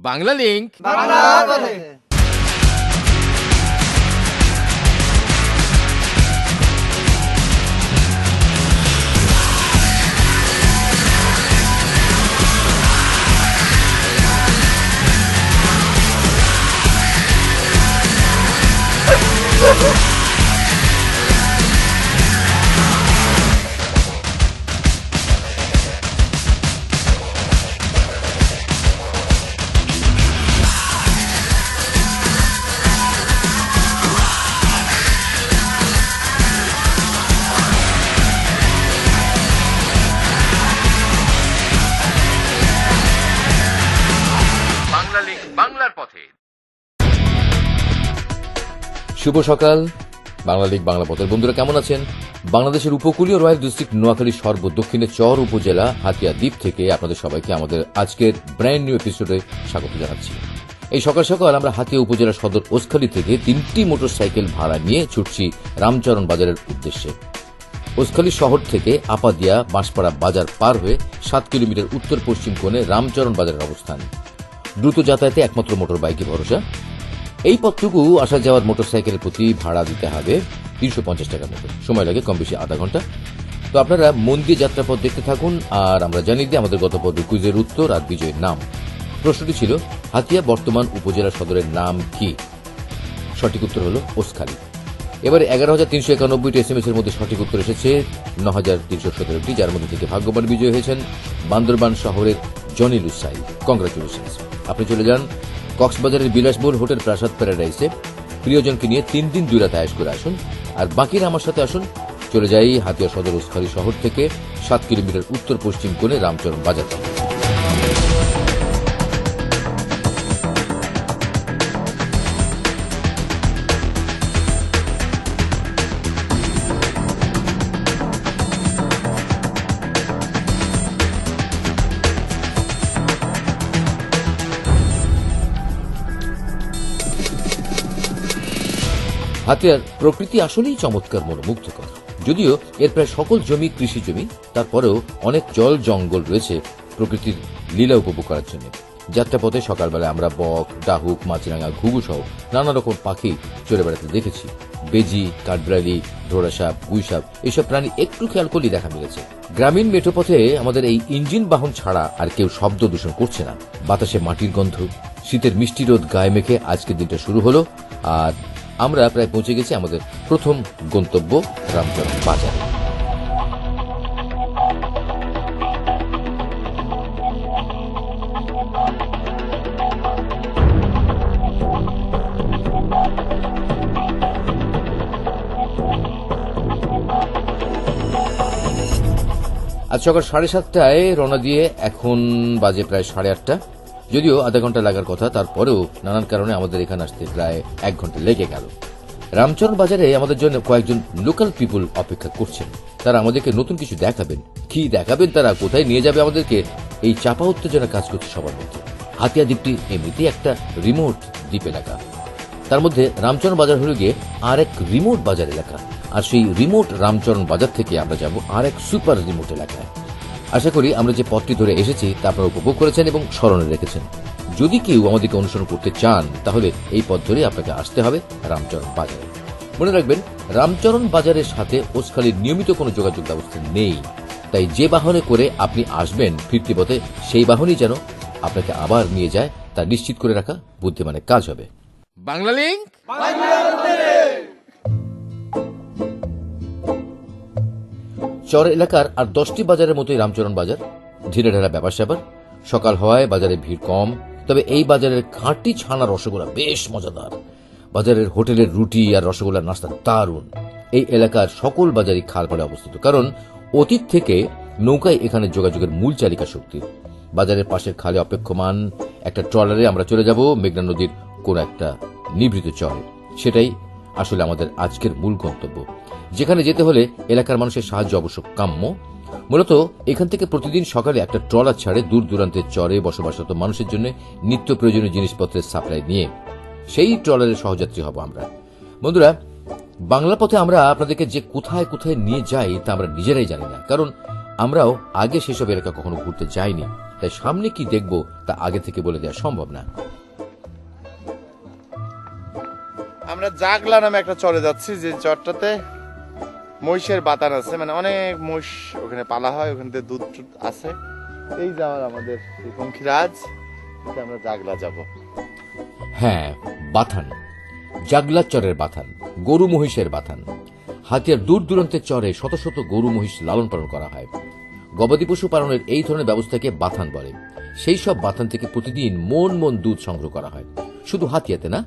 Bangla link Bangla পথে বাংলা শুভ সকাল। Bangla league Bangla পথের বন্ধুরা, কেমন আছেন? বাংলাদেশের উপকূলীয় রয়্যাল ডিস্ট্রিক্ট নোয়াখালী সর্ব দক্ষিণে চর উপজেলা হাতিয়া দ্বীপ থেকে আপনাদের সবাইকে আমাদের আজকের ব্র্যান্ড নিউ এপিসোডে স্বাগত জানাচ্ছি। এই সকাল সকাল আমরা হাতিয়া উপজেলা সদর ওসখালী থেকে তিনটি মোটরসাইকেল ভাড়া নিয়ে ছুটছি রামচরণ বাজারের উদ্দেশ্যে। ওসখালী শহর থেকে আপাদিয়া বাঁশপাড়া বাজার পার হয়ে সাত কিলোমিটার উত্তর পশ্চিম কোণে রামচরণ বাজারের অবস্থান। দ্রুত যাতায়াতে একমাত্র মোটর বাইকে ভরসা। এই পথটুকু আসা যাওয়ার মোটরসাইকেলের প্রতি ভাড়া দিতে হবে তিনশো পঞ্চাশ টাকার মতো। সময় লাগে কম বেশি আধা ঘণ্টা। তো আপনারা মন দিয়ে যাত্রাপথ দেখতে থাকুন, আর আমরা জানিয়ে দিই আমাদের গত পর্বে কুইজের উত্তর আর বিজয়ের নাম। প্রশ্নটি ছিল, হাতিয়া বর্তমান উপজেলা সদরের নাম কি? সঠিক উত্তর হল ওসখালী। এবারে এগারো হাজার তিনশো একানব্বইটি এস এম এস এর মধ্যে সঠিক উত্তর এসেছে ন হাজার তিনশো সতেরোটি, যার মধ্যে থেকে ভাগ্যবান বিজয়ী হয়েছেন বান্দরবান শহরের জনি লুসাই কংগ্রাচুলেশন আপনি চলে যান। কক্সবাজারের বিলাসবোর হোটেল প্রাসাদ প্যারাডাইসে প্রিয়জনকে নিয়ে তিন দিন দুই রাত আয়াস করে আসুন। আর বাকিরা আমার সাথে আসুন। চলে যাই হাতিয়া সদর উস্খালী শহর থেকে সাত কিলোমিটার উত্তর পশ্চিম কোণে রামচরণ বাজার হাতিয়ার প্রকৃতি আসলেই চমৎকার মনোমুগ্ধকর। যদিও এর প্রায় সকল জমি কৃষি জমি, তারপরেও অনেক জল জঙ্গল রয়েছে প্রকৃতির লীলা উপভোগ করার জন্য। যাত্রাপথে সকালবেলা আমরা বক, ডাহুক, মাছরাঙা ঘুঘু সহ নানা রকম পাখি চড়ে বেড়াতে দেখেছি। বেজি, কাঠবিড়ালি ধোড়াসাপ গুইসাপ, এসব প্রাণী একটু খেয়াল করলেই দেখা মিলেছে। গ্রামীণ মেঠোপথে আমাদের এই ইঞ্জিন বাহন ছাড়া আর কেউ শব্দ দূষণ করছে না। বাতাসে মাটির গন্ধ, শীতের মিষ্টি রোদ গায়ে মেখে আজকের দিনটা শুরু হলো। আর আমরা প্রায় পৌঁছে গেছি আমাদের প্রথম গন্তব্য রামচরণ বাজার। আজ সকাল সাড়ে সাতটায় রওনা দিয়ে এখন বাজে প্রায় সাড়ে আটটা। যদিও আধা ঘণ্টা লাগার কথা, তারপরেও নানান কারণে আমাদের এখানে আসতে প্রায় এক ঘণ্টা লেগে গেল। রামচরণ বাজারে আমাদের জন্য কয়েকজন লোকাল পিপুল অপেক্ষা করছেন। তারা আমাদেরকে নতুন কিছু দেখাবেন। কি দেখাবেন, তারা কোথায় নিয়ে যাবে আমাদেরকে এই চাপা উত্তেজনা কাজ করছে সবার মধ্যে। হাতিয়া দ্বীপটি এমনিতেই একটা রিমোট দ্বীপ এলাকা। তার মধ্যে রামচরণ বাজার হল গিয়ে আর এক রিমোট বাজার এলাকা। আর সেই রিমোট রামচরণ বাজার থেকে আমরা যাব আর এক সুপার রিমোট এলাকায়। আশা করি আমরা যে পথটি ধরে এসেছি তা আপনারা উপভোগ করেছেন এবং স্মরণে রেখেছেন। যদি কেউ আমাদেরকে অনুসরণ করতে চান তাহলে এই পথ ধরে আপনাকে আসতে হবে রামচরণ বাজারে। মনে রাখবেন রামচরণ বাজারের সাথে ওসখালির নিয়মিত কোনো যোগাযোগ ব্যবস্থা নেই। তাই যে বাহনে করে আপনি আসবেন ফিরতি পথে সেই বাহনই যেন আপনাকে আবার নিয়ে যায় তা নিশ্চিত করে রাখা বুদ্ধিমানের কাজ হবে। বাংলা লিঙ্ক চর এলাকার আর দশটি বাজারের মতোই রামচরণ বাজার। ধীরে ঢেরা ব্যাপার স্যাপার। সকাল হওয়ায় বাজারে ভিড় কম, তবে এই বাজারের খাঁটি ছানা রসগোল্লা বেশ মজাদার। বাজারের হোটেলের রুটি আর রসগোল্লার নাস্তা দারুণ। এই এলাকার সকল বাজারই খালপাড়ে অবস্থিত, কারণ অতীত থেকে নৌকায় এখানে যোগাযোগের মূল চালিকা শক্তি। বাজারের পাশের খালে অপেক্ষমান একটা ট্রলারে আমরা চলে যাব, মেঘনা নদীর কোন একটা নিভৃত চরে। সেটাই আসলে আমাদের আজকের মূল গন্তব্য। যেখানে যেতে হলে এলাকার মানুষের সাহায্য অবশ্য কাম্য। মূলত এখান থেকে প্রতিদিন সকালে একটা ট্রলার ছাড়ে দূর দূরান্তের চরে বসবাসরত মানুষের জন্য নিত্য প্রয়োজনীয় জিনিসপত্রের সাপ্লাই নিয়ে। সেই ট্রলারের সহযাত্রী হব আমরা। বন্ধুরা, বাংলা পথে আমরা আপনাদেরকে যে কোথায় কোথায় নিয়ে যাই তা আমরা নিজেরাই জানি না, কারণ আমরাও আগে সেসব এলাকা কখনো ঘুরতে যাইনি। তাই সামনে কি দেখব তা আগে থেকে বলে দেওয়া সম্ভব না। আমরা জাগলা নামে একটা চরে যাচ্ছি, যে চরটাতে মহিষের বাতান আছে। মানে অনেক মহিষ ওখানে পালা হয়, ওখানে থেকে দুধ টুধ আছে এই যাওয়ার আমাদের পঙ্খিরাজ আমরা জাগলা যাব। হ্যাঁ বাথান। জাগলা চরের বাথান, গরু মহিষের বাথান। হাতিয়ার দূর দূরান্তের চরে শত শত গরু মহিষ লালন পালন করা হয়। গবাদি পশু পালনের এই ধরনের ব্যবস্থাকে বাথান বলে। সেই সব বাথান থেকে প্রতিদিন মন মন দুধ সংগ্রহ করা হয়। শুধু হাতিয়াতে না,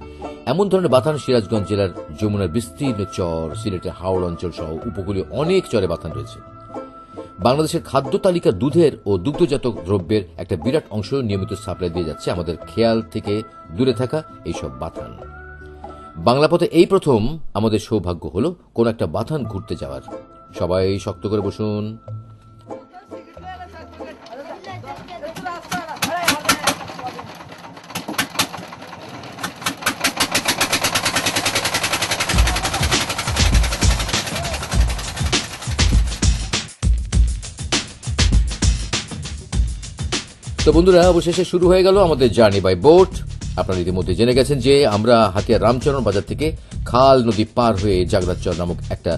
এমন ধরনের বাথান সিরাজগঞ্জ জেলার যমুনার বিস্তীর্ণ চর, সিলেটের হাওড় অঞ্চল সহ উপকূলীয় অনেক চরে বাথান রয়েছে। বাংলাদেশের খাদ্য তালিকা দুধের ও দুগ্ধজাত দ্রব্যের একটা বিরাট অংশ নিয়মিত সাপ্লাই দিয়ে যাচ্ছে আমাদের খেয়াল থেকে দূরে থাকা এইসব বাথান বাংলা পথে এই প্রথম আমাদের সৌভাগ্য হলো কোন একটা বাথান ঘুরতে যাওয়ার। সবাই শক্ত করে বসুন। তো বন্ধুরা, অবশেষে শুরু হয়ে গেল আমাদের জার্নি বাই বোট। আপনারা ইতিমধ্যে জেনে গেছেন যে আমরা হাতিয়ার রামচরণ বাজার থেকে খাল নদী পার হয়ে জাগরাচর নামক একটা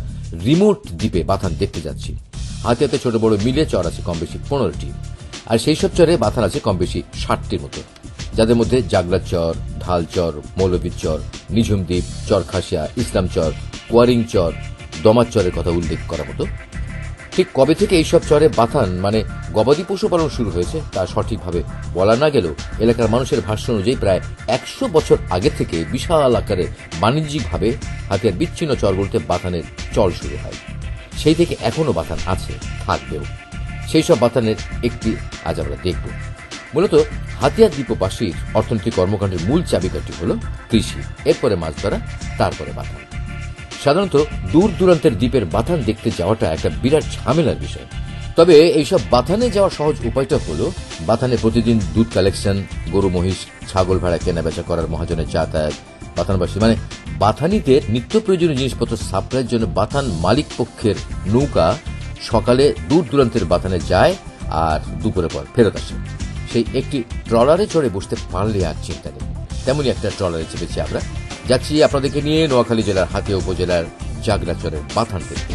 রিমোট দ্বীপে বাথান দেখতে যাচ্ছি। হাতিয়াতে ছোট বড় মিলে চর আছে কম বেশি পনেরোটি, আর সেই সব চরে বাথান আছে কম বেশি ষাটটির মতো। যাদের মধ্যে জাগরার চর ঢাল চর মৌলবীর চর নিঝুম দ্বীপ, চর খাসিয়া ইসলাম চর কোয়ারিং চর দমার চরের কথা উল্লেখ করা মতো ঠিক কবে থেকে এইসব চরে বাথান? মানে গবাদি পশুপালন শুরু হয়েছে, তা সঠিকভাবে বলা না গেলেও এলাকার মানুষের ভাষ্য অনুযায়ী প্রায় একশো বছর আগে থেকে বিশাল আকারে বাণিজ্যিকভাবে হাতিয়ার বিচ্ছিন্ন চরগুলোতে বাথানের চল শুরু হয়। সেই থেকে এখনও বাথান আছে, থাকবেও। সেই সব বাথানের একটি আজ আমরা দেখব। মূলত হাতিয়ার দ্বীপবাসীর অর্থনৈতিক কর্মকাণ্ডের মূল চাবিকাঠি হল কৃষি। এরপরে মাছ ধরা, তারপরে বাথান। সাধারণত দূর দূরান্তের দ্বীপের বাথান দেখতে যাওয়াটা একটা বিরাট ঝামেলার বিষয়। তবে এইসব বাথানে যাওয়া সহজ উপায়টা হলো, বাথানে প্রতিদিন দুধ কালেকশন গরু, মহিষ, ছাগল ভেড়া কেনাবেচা করার মহাজনের যাতায়াত, বাথানবাসী মানে বাথানিদের নিত্য প্রয়োজনীয় জিনিসপত্র সাপ্লাইয়ের জন্য বাথান মালিক পক্ষের নৌকা সকালে দূর দূরান্তের বাথানে যায় আর দুপুরে পর ফেরত আসে। সেই একটি ট্রলারে চড়ে বসতে পারলে আর চিন্তা নেই। তেমনই একটা ট্রলারে চেপেছি আমরা। যাচ্ছি আপনাদেরকে নিয়ে নোয়াখালী জেলার হাতিয়া উপজেলার জাগরাচরের বাথান দেখতে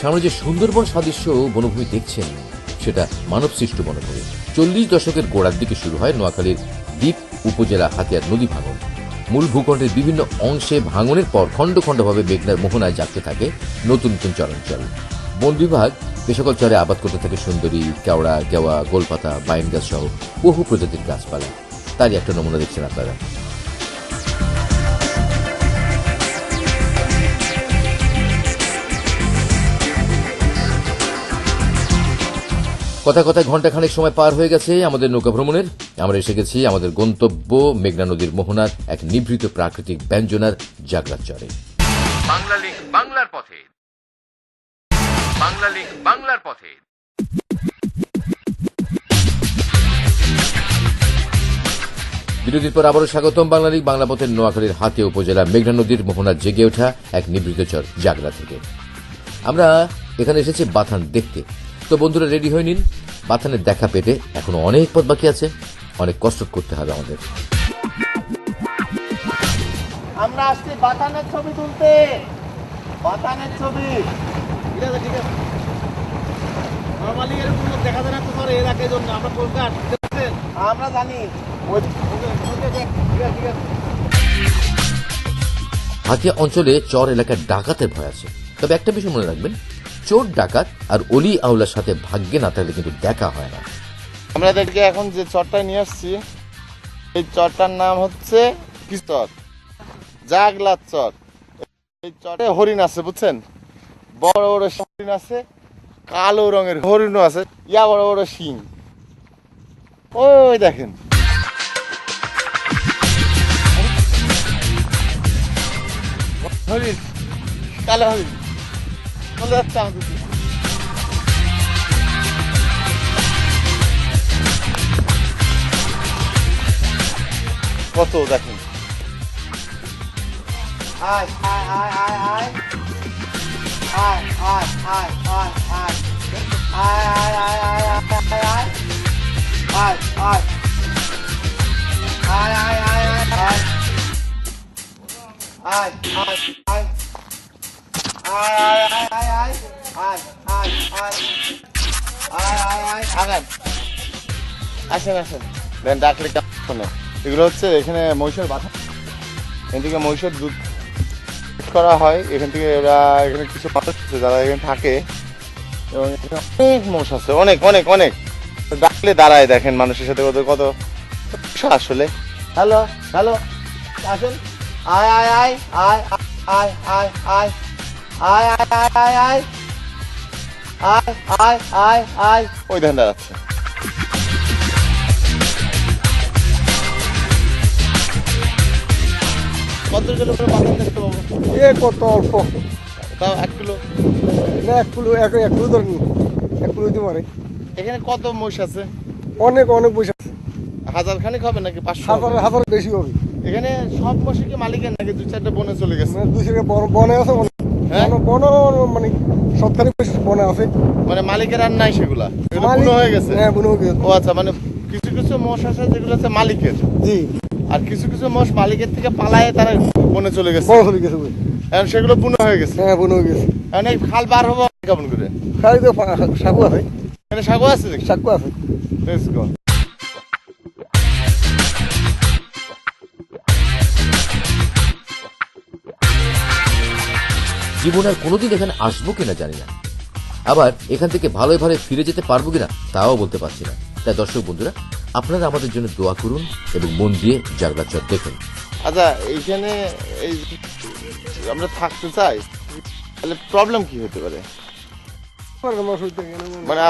সামনে যে সুন্দরবন সাদৃশ্য বনভূমি দেখছেন, সেটা মানব সৃষ্ট বনভূমি। চল্লিশ দশকের গোড়ার দিকে শুরু হয় নোয়াখালীর দ্বীপ উপজেলা হাতিয়ার নদী ভাঙন। মূল ভূখণ্ডের বিভিন্ন অংশে ভাঙনের পর খণ্ড খণ্ডভাবে মেঘনার মোহনায় জাগতে থাকে নতুন নতুন চরাঞ্চল। বন বিভাগ বেসকল সকল চরে আবাদ করতে থাকে সুন্দরী, কেওড়া, গেওয়া, গোলপাতা বাইন গাছ সহ বহু প্রজাতির গাছপালা। তারই একটা নমুনা দেখছেন আপনারা। কথা কথায় ঘণ্টা খানেক সময় পার হয়ে গেছে আমাদের নৌকা ভ্রমণের। আমরা এসে গেছি আমাদের গন্তব্য মেঘনা নদীর মোহনার এক নিভৃত প্রাকৃতিক ব্যঞ্জনার জাগরাত চরে বাংলা লিঙ্ক বাংলার পথে। বাংলা লিঙ্ক বাংলার পথে। বিরতির পর আবারও স্বাগতম বাংলা লীগ বাংলা পথের নোয়াখালীর হাতে উপজেলা মেঘনা নদীর মোহনার জেগে ওঠা এক নিবৃত চর জাগরা থেকে। আমরা এখানে এসেছি বাথান দেখতে। তো বন্ধুরা রেডি হয়ে নিন। বাথানের দেখা পেটে এখনও অনেক পথ বাকি আছে। অনেক কষ্ট করতে হবে আমাদের। আমরা আসছি বাতানের ছবি তুলতে। বাতানের ছবি। ঠিক আছে ঠিক আছে। নর্মালি এরকম দেখা যায় না তো স্যার এর আগে জন্য আমরা কলকাতা আমরা জানি। হাতিয়া অঞ্চলে চর এলাকায় ডাকাতের ভয় আছে। তবে একটা বিষয় মনে রাখবেন চোর, ডাকাত আর অলি আউলার সাথে ভাগ্যে না থাকলে কিন্তু দেখা হয় না। আমরা আমাদেরকে এখন যে চরটা নিয়ে আসছি, এই চরটার নাম হচ্ছে কি জাগলার চর। এই চরে হরিণ আছে, বুঝছেন? বড় বড় হরিণ আছে, কালো রঙের হরিণও আছে, ইয়া বড় বড় শিং। ওই দেখেন। হরিণ, কালো হরিণ। onde é tarde. ai, daqui. Ai, ai, ai, ai, ai. Ai, ai, ai, ai, ai. Ai, ai, ai, ai, ai, ai, ai. Ai, ai. Ai, ai, ai, ai, ai. Ai, ai. আসেন আসেন ডাকলে শোনে এগুলো হচ্ছে এখানে মহিষের বাধা এখান থেকে মহিষের দুধ করা হয় এখান থেকে ওরা এখানে কিছু মানুষ আছে যারা এখানে থাকে এবং অনেক মোষ আছে অনেক অনেক অনেক ডাকলে দাঁড়ায় দেখেন মানুষের সাথে কত কত আসলে হ্যালো হ্যালো আসেন আয় আয় আয় আয় আয় আয় আয় আয় আয় আয় আয় আয়। আয় আয় আয় আয়। ওই ধান দাঁড়াচ্ছে। কত কিলো করে পাবেন দেখতে পাবো এ কত অল্প? তাও এক কিলো। না এক কিলো এক এক কিলো ধরেনি এক কিলো দিতে পারে। এখানে কত মোষ আছে? অনেক অনেক পয়সা আছে। হাজার খানিক হবে নাকি পাঁচশো হাজার হাজার বেশি হবে। এখানে সব কি মালিকের নাকি দু চারটে বনে চলে গেছে? দুশো বনে আছে বনে হ্যাঁ? বন মানে বনে আছে। মানে মালিকের আর নাই সেগুলা? বুনো হয়ে গেছে? হ্যাঁ বুনো হয়ে গেছে। ও আচ্ছা মানে কিছু কিছু মোষ আছে যেগুলো আছে মালিকের। জি। আর কিছু কিছু মোষ মালিকের থেকে পালায়ে তারা বনে চলে গেছে। বড় চলে গেছে এখন সেগুলো বুনো হয়ে গেছে। হ্যাঁ বুনো হয়ে গেছে। এখন এই খাল পার হব কেমন করে? খালি তো সাকু আছে। এখানে সাগো আছে সাকু আছে। জীবন আর কোনোদিন এখানে আসব কিনা জানি না। আবার এখান থেকে ভালোই ভালো ফিরে যেতে পারব কিনা তাও বলতে পারছি না। তাই দর্শক বন্ধুরা আপনারা আমাদের জন্য দোয়া করুন এবং মন দিয়ে জাগলাচর দেখুন। আচ্ছা এইখানে এই আমরা থাকতে চাই তাহলে প্রবলেম কি হতে পারে? মানে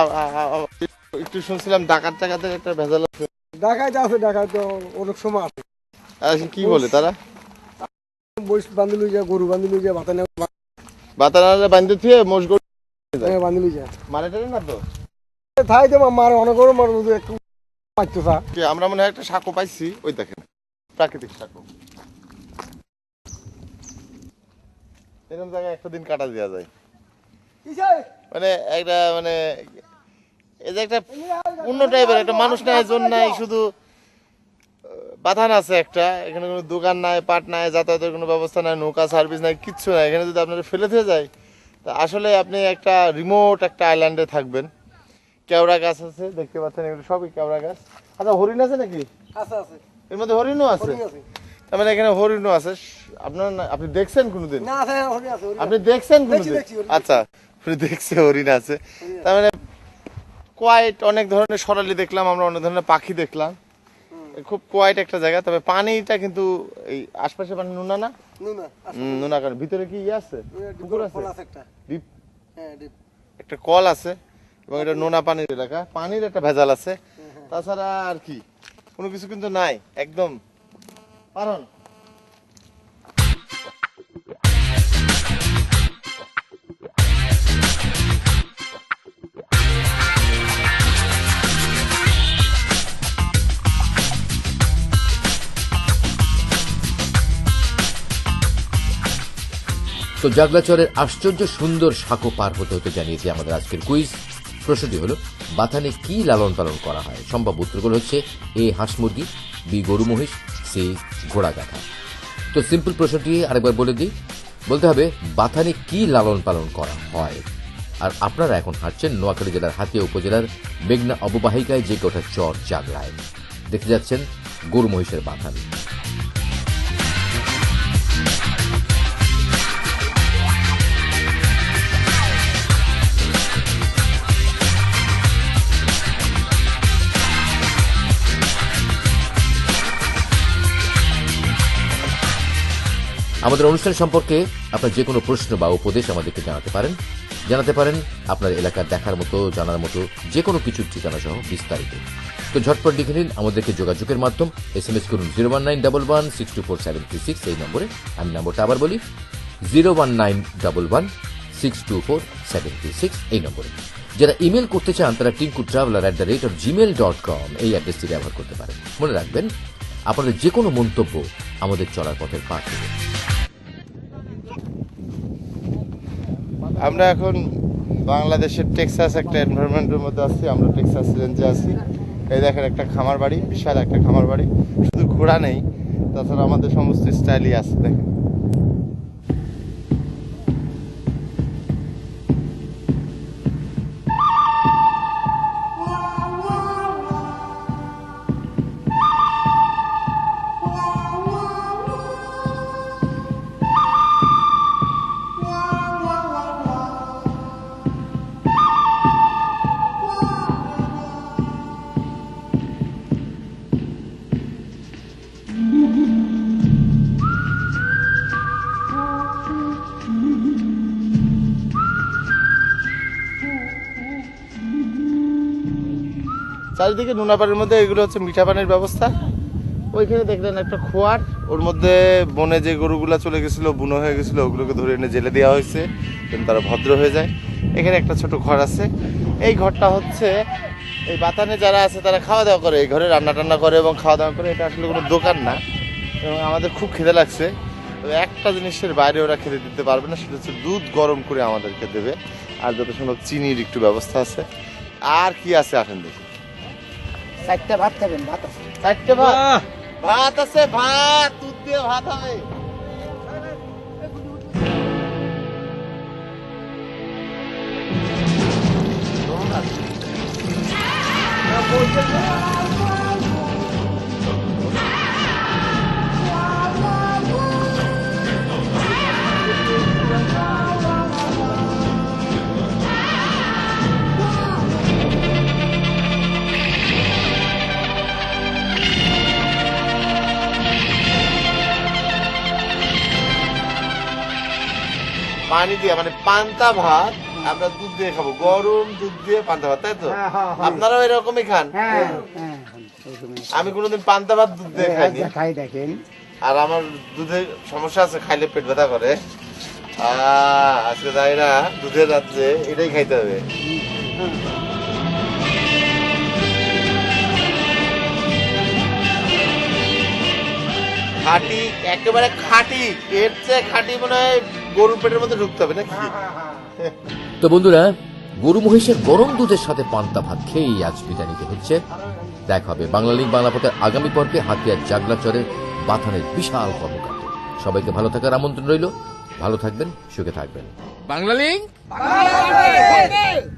একটু শুনছিলাম ডাকাত টাকাতের একটা ভেজাল আছে। ঢাকায় আছে ঢাকায় তো অনেক সময় আছে। আর কি বলে তারা? বইস বান্ধি লই যায় গরু বান্ধি লই যায় ভাতা নেওয়া বাতানারে বান্ধে থুয়ে মোষ গরু যায়। মানে না তো? থাই তো মারে অনেক গরু মারে একটু পাইতো আমরা মনে হয় একটা সাঁকো পাইছি ওই দেখেন প্রাকৃতিক সাঁকো। এরকম জায়গায় একটা দিন কাটা দেওয়া যায়। মানে একটা মানে এই যে একটা অন্য টাইপের একটা মানুষ নাই জন নাই শুধু বাথান আছে একটা এখানে কোনো দোকান নাই পাট নাই যাতায়াতের কোনো ব্যবস্থা নাই নৌকা সার্ভিস নাই কিচ্ছু নাই। এখানে যদি আপনারা ফেলে থেকে যায় তা আসলে আপনি একটা রিমোট একটা আইল্যান্ডে থাকবেন। কেওড়া গাছ আছে দেখতে পাচ্ছেন এগুলো সবই কেওড়া গাছ। আচ্ছা হরিণ আছে নাকি? আছে আছে। এর মধ্যে হরিণও আছে? তার মানে এখানে হরিণও আছে। আপনার আপনি দেখছেন কোনোদিন? না আছে হরিণ আছে আপনি দেখছেন দেখছি, কোনোদিন? আচ্ছা আপনি দেখছে হরিণ আছে। তার মানে কোয়াইট অনেক ধরনের সরালি দেখলাম আমরা অনেক ধরনের পাখি দেখলাম। খুব কোয়াইট একটা জায়গা তবে পানিটা কিন্তু এই আশপাশে পানি নুনা না? নুনা নুনা কারণ। ভিতরে কি ইয়ে আছে? পুকুর আছে? ডিপ? হ্যাঁ একটা কল আছে এবং এটা নোনা পানির এলাকা। পানির একটা ভেজাল আছে। তাছাড়া আর কি? কোনো কিছু কিন্তু নাই একদম। পারন? জাগলাচরের আশ্চর্য সুন্দর সাঁকো পার হতে হতে জানিয়েছি আমাদের আজকের কুইজ। প্রশ্নটি হলো, বাথানে কি লালন পালন করা হয়? সম্ভব উত্তরগুলো হচ্ছে, এ, হাঁস মুরগি, বি, গরু মহিষ, সি, ঘোড়া গাথা তো সিম্পল প্রশ্নটি আরেকবার বলে দিই। বলতে হবে, বাথানে কি লালন পালন করা হয়? আর আপনারা এখন হাঁটছেন নোয়াখালী জেলার হাতিয়া উপজেলার মেঘনা অববাহিকায় যে গোটা চর জাগলায়। দেখতে যাচ্ছেন গরু মহিষের বাথান আমাদের অনুষ্ঠান সম্পর্কে আপনার যে কোনো প্রশ্ন বা উপদেশ আমাদেরকে জানাতে পারেন। জানাতে পারেন আপনার এলাকার দেখার মতো, জানার মতো যে কোনো কিছুর ঠিকানা সহ বিস্তারিত। তো ঝটপট লিখে নিন আমাদেরকে যোগাযোগের মাধ্যম। এস এম এস করুন zero one nine double one six two four seven three six এই নম্বরে। আমি নম্বরটা আবার বলি zero one nine double one six two four seven three six এই নম্বরে। যারা ইমেল করতে চান তারা Tinku traveller at the rate of Gmail dot com এই অ্যাড্রেসটি ব্যবহার করতে পারেন। মনে রাখবেন, আপনাদের যে কোনো মন্তব্য আমাদের চলার পথের পাঠ আমরা এখন বাংলাদেশের টেক্সাস একটা এনভায়রনমেন্টের মধ্যে আছি, আমরা টেক্সাস রেঞ্জে আছি। এই দেখেন একটা খামার বাড়ি, বিশাল একটা খামার বাড়ি। শুধু ঘোড়া নেই, তাছাড়া আমাদের সমস্ত স্টাইলই আছে, দেখেন। চারিদিকে নোনা পানির মধ্যে এগুলো হচ্ছে মিঠা পানির ব্যবস্থা। ওইখানে দেখলেন একটা খোয়ার, ওর মধ্যে বনে যে গরুগুলা চলে গেছিল, বুনো হয়ে গেছিল, ওগুলোকে ধরে এনে জেলে দেওয়া হয়েছে তারা ভদ্র হয়ে যায়। এখানে একটা ছোট ঘর আছে। এই ঘরটা হচ্ছে, এই বাতানে যারা আছে তারা খাওয়া দাওয়া করে, এই ঘরে রান্না টান্না করে এবং খাওয়া দাওয়া করে, এটা আসলে কোনো দোকান না। এবং আমাদের খুব খিদে লাগছে। তো একটা জিনিসের বাইরে ওরা খেতে দিতে পারবে না, সেটা হচ্ছে দুধ গরম করে আমাদেরকে দেবে। আর যত সম্ভব চিনির একটু ব্যবস্থা আছে। আর কি আছে আসেন দেখি। চারটা ভাত খাবেন ভাত আছে চারটে ভাত ভাত আছে ভাত দুধ দিয়ে ভাত হবে পানি দিয়ে মানে পান্তা ভাত আমরা দুধ দিয়ে খাব। গরম দুধ দিয়ে পান্তা ভাত তাই তো? হ্যাঁ, হ্যাঁ, হ্যাঁ। আপনারাও এরকমই খান। আমি কোনোদিন পান্তা ভাত দুধ দিয়ে খাইনি। খাই দেখেন। আর আমার দুধের সমস্যা আছে খাইলে পেট ব্যথা করে। আজকে তাই না দুধের রাত্রে এটাই খাইতে হবে। খাটি একেবারে খাটি এর চেয়ে খাটি মনে হয় গরুর পেটের মধ্যে ঢুকতে হবে নাকি? তো বন্ধুরা গরু মহিষের গরম দুধের সাথে পান্তা ভাত খেয়েই আজ বিদায় নিতে হচ্ছে। দেখা হবে বাংলা লিগ বাংলা পথের আগামী পর্বে হাতিয়ার জাগলাচরের বাথানের বিশাল কর্মকাণ্ড। সবাইকে ভালো থাকার আমন্ত্রণ রইল। ভালো থাকবেন সুখে থাকবেন। বাংলা লিঙ্ক বাংলা